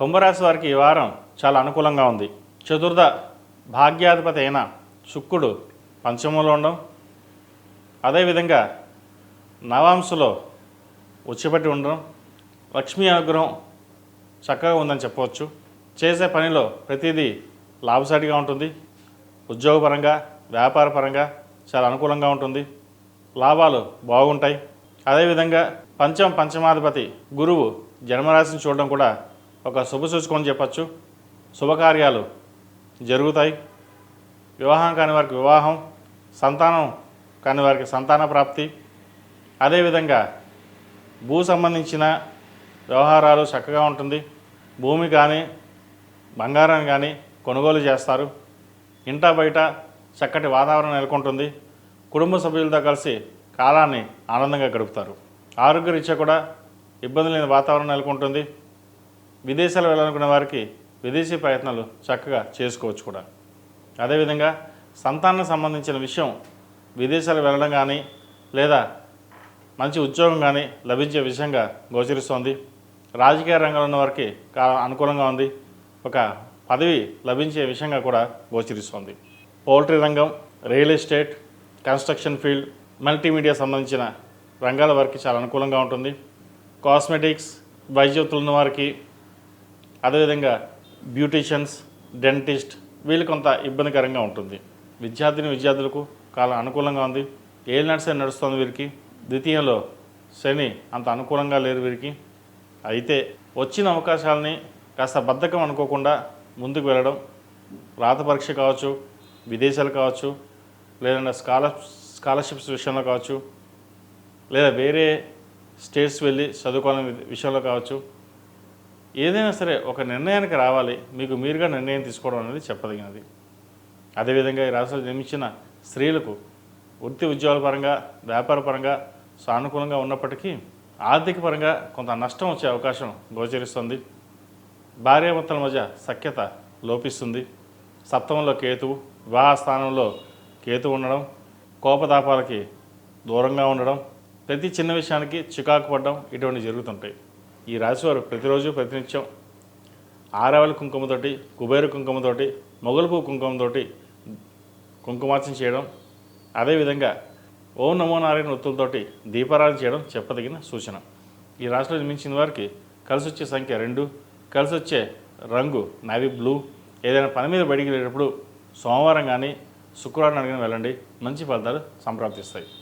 కుంభరాశి వారికి ఈ వారం చాలా అనుకూలంగా ఉంది. చతుర్థ భాగ్యాధిపతి అయిన శుక్రుడు పంచమంలో ఉండడం అదేవిధంగా నవాంశలో వచ్చిపెట్టి ఉండడం. లక్ష్మీ అనుగ్రహం చక్కగా ఉందని చెప్పవచ్చు. చేసే పనిలో ప్రతిదీ లాభసాటిగా ఉంటుంది. ఉద్యోగపరంగా వ్యాపారపరంగా చాలా అనుకూలంగా ఉంటుంది. లాభాలు బాగుంటాయి. అదేవిధంగా పంచమ పంచమాధిపతి గురువు జన్మరాశిని చూడడం కూడా ఒక శుభ సూచకం చెప్పచ్చు. శుభకార్యాలు జరుగుతాయి. వివాహం కాని వారికి వివాహం సంతానం కాని వారికి సంతాన ప్రాప్తి. అదేవిధంగా భూ సంబంధించిన వ్యవహారాలు చక్కగా ఉంటుంది. భూమి కానీ బంగారం కానీ కొనుగోలు చేస్తారు. ఇంట బయట చక్కటి వాతావరణం నెలకొంటుంది. కుటుంబ సభ్యులతో కలిసి కాలాన్ని ఆనందంగా గడుపుతారు. ఆరోగ్యరీత్యా కూడా ఇబ్బంది లేని వాతావరణం నెలకొంటుంది. విదేశాలు వెళ్ళాలనుకున్న వారికి విదేశీ ప్రయత్నాలు చక్కగా చేసుకోవచ్చు కూడా. అదేవిధంగా సంతానం సంబంధించిన విషయం విదేశాలు వెళ్ళడం కానీ లేదా మంచి ఉద్యోగం కానీ లభించే విషయంగా గోచరిస్తోంది. రాజకీయ రంగంలో ఉన్న వారికి అనుకూలంగా ఉంది. ఒక పదవి లభించే విషయంగా కూడా గోచరిస్తోంది. పౌల్ట్రీ రంగం real estate construction field multimedia సంబంధించిన రంగాల వారికి చాలా అనుకూలంగా ఉంటుంది. కాస్మెటిక్స్ వైద్యులు ఉన్న వారికి అదేవిధంగా బ్యూటీషియన్స్ డెంటిస్ట్ వీళ్ళు కొంత ఇబ్బందికరంగా ఉంటుంది. విద్యార్థిని విద్యార్థులకు చాలా అనుకూలంగా ఉంది. ఏళ్ళు నడిసే నడుస్తుంది వీరికి? ద్వితీయంలో శని అంత అనుకూలంగా లేరు వీరికి. అయితే వచ్చిన అవకాశాలని కాస్త బద్ధకం అనుకోకుండా ముందుకు వెళ్ళడం రాత పరీక్ష కావచ్చు విదేశాలు కావచ్చు లేదంటే స్కాలర్ స్కాలర్షిప్స్ విషయంలో కావచ్చు లేదా వేరే స్టేట్స్ వెళ్ళి చదువుకోవాలని విషయంలో కావచ్చు ఏదైనా సరే ఒక నిర్ణయానికి రావాలి మీకు మీరుగా నిర్ణయం తీసుకోవడం అనేది చెప్పదగినది. అదేవిధంగా ఈ రాష్ట్రాలు జన్మించిన స్త్రీలకు వృత్తి ఉద్యోగాల పరంగా వ్యాపార పరంగా సానుకూలంగా ఉన్నప్పటికీ ఆర్థిక పరంగా కొంత నష్టం వచ్చే అవకాశం గోచరిస్తుంది. భార్యాభర్తల మధ్య సఖ్యత లోపిస్తుంది. సప్తమంలో కేతువు వివాహ స్థానంలో కేతు ఉండడం కోపతాపాలకి దూరంగా ఉండడం ప్రతి చిన్న విషయానికి చికాకు పడడం ఇటువంటి జరుగుతుంటాయి. ఈ రాశివారు ప్రతిరోజు ప్రతినిత్యం ఆరావళి కుంకుమతోటి కుబేర కుంకుమతోటి మొగలుపు కుంకుమతోటి కుంకుమార్చన చేయడం అదేవిధంగా ఓం నమో నారాయణ వృత్తులతోటి దీపారాధన చేయడం చెప్పదగిన సూచన. ఈ రాశిలో జన్మించిన వారికి కలిసి వచ్చే సంఖ్య రెండు కలిసి వచ్చే రంగు నావీ బ్లూ. ఏదైనా పని మీద బయటికి వెళ్ళేటప్పుడు సోమవారం కానీ శుక్రవారం అడిగిన వెళ్ళండి. మంచి ఫలితాలు సంప్రాప్తిస్తాయి.